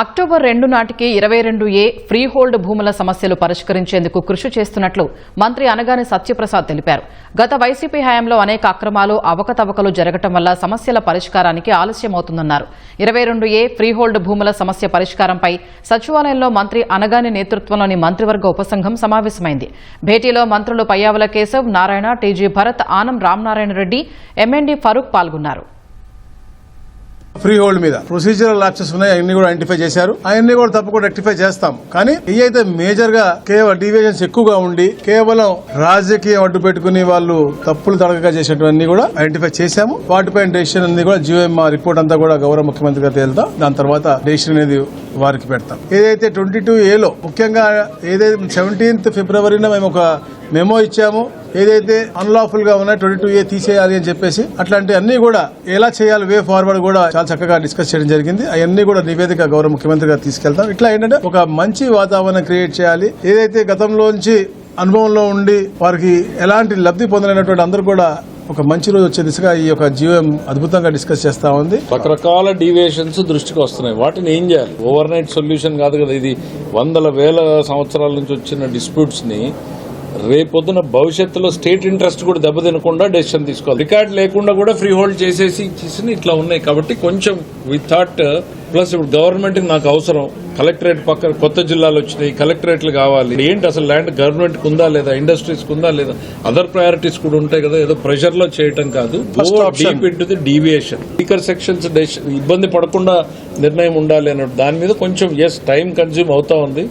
October రెండు నాటికి ఇరవై రెండు ఏ ఫ్రీహోల్డ్ భూముల సమస్యలు పరిష్కరించేందుకు కృషి చేస్తున్నట్లు మంత్రి అనగాని సత్యప్రసాద్ తెలిపారు. గత వైసీపీ హయాంలో అనేక అక్రమాలు అవకతవకలు జరగటం వల్ల సమస్యల పరిష్కారానికి ఆలస్యమవుతుందన్నారు. ఇరవై రెండు ఏ ఫ్రీహోల్డ్ భూముల సమస్య పరిష్కారంపై సచివాలయంలో మంత్రి అనగాని నేతృత్వంలోని మంత్రివర్గ ఉపసంఘం సమావేశమైంది. భేటీలో మంత్రులు పయ్యావుల కేశవ్ నారాయణ టీజీ భరత్ ఆనం రామనారాయణ రెడ్డి ఎంఎన్డీ ఫరూక్ పాల్గొన్నారు. ఫ్రీ హోల్డ్ మీద. ప్రొసీజరల్ లాప్సెస్ ఉన్నాయి అవన్నీ కూడా ఐడెంటిఫై చేశారు. అవన్నీ కూడా తప్పకుండా రెక్టిఫై చేస్తాం. కానీ ఇవి అయితే మేజర్గా కేవలం డివిజన్స్ ఎక్కువగా ఉండి కేవలం రాజకీయం అడ్డు పెట్టుకుని వాళ్ళు తప్పులు తడకగా చేసేటివన్నీ కూడా ఐడెంటిఫై చేశాము. వాటిపై డెసిషన్ అన్ని కూడా జియోఎం రిపోర్ట్ అంతా కూడా గౌరవ ముఖ్యమంత్రి గారు తేలుతాం. దాని తర్వాత డెసిషన్ అనేది వారికి పెడతాం. ఏదైతే ట్వంటీ టూ ఏలో ముఖ్యంగా ఏదైతే సెవెంటీన్త్ ఫిబ్రవరిన మేము ఒక మెమో ఇచ్చాము ఏదైతే అన్లాఫుల్గా ఉన్నాయి ట్వంటీ టూ ఏ తీసేయాలి అని చెప్పేసి అట్లాంటి అన్ని కూడా ఎలా చేయాలి వే ఫార్వర్డ్ కూడా చాలా చక్కగా డిస్కస్ చేయడం జరిగింది. అవన్నీ కూడా నివేదిక గౌరవ ముఖ్యమంత్రి గారు తీసుకెళ్తాం ఇట్లా ఏంటంటే ఒక మంచి వాతావరణం క్రియేట్ చేయాలి. ఏదైతే గతంలోంచి అనుభవంలో ఉండి వారికి ఎలాంటి లబ్ధి పొందలేనటువంటి అందరూ కూడా ఒక మంచి రోజు వచ్చే దిశగా ఈ యొక్క జీవం అద్భుతంగా డిస్కస్ చేస్తా ఉంది. రకరకాల డీవియేషన్స్ దృష్టికి వస్తున్నాయి. వాటిని ఏం చేయాలి? ఓవర్ నైట్ సొల్యూషన్ కాదు కదా ఇది. వందల వేల సంవత్సరాల నుంచి వచ్చిన డిస్ప్యూట్స్ని రేపొద్దున భవిష్యత్తులో స్టేట్ ఇంట్రెస్ట్ కూడా దెబ్బతినకుండా డెసిషన్ తీసుకోవాలి. రికార్డ్ లేకుండా కూడా ఫ్రీ హోల్డ్ చేసేసి ఇచ్చేసి ఇట్లా ఉన్నాయి కాబట్టి కొంచెం విత్ థాట్ ప్లస్ ఇప్పుడు గవర్నమెంట్ నాకు అవసరం. కలెక్టరేట్ పక్కన కొత్త జిల్లాలు వచ్చినాయి కలెక్టరేట్లు కావాలి. ఏంటి అసలు ల్యాండ్ గవర్నమెంట్ ఉందా లేదా ఇండస్ట్రీస్ ఉందా లేదా? అదర్ ప్రయారిటీస్ కూడా ఉంటాయి కదా ఏదో ప్రెషర్లో చేయటం కాదు. డీవియేషన్ స్పీకర్ సెక్షన్స్ ఇబ్బంది పడకుండా నిర్ణయం ఉండాలి అన్నట్టు దాని మీద కొంచెం ఎస్ టైం కన్జ్యూమ్ అవుతా ఉంది.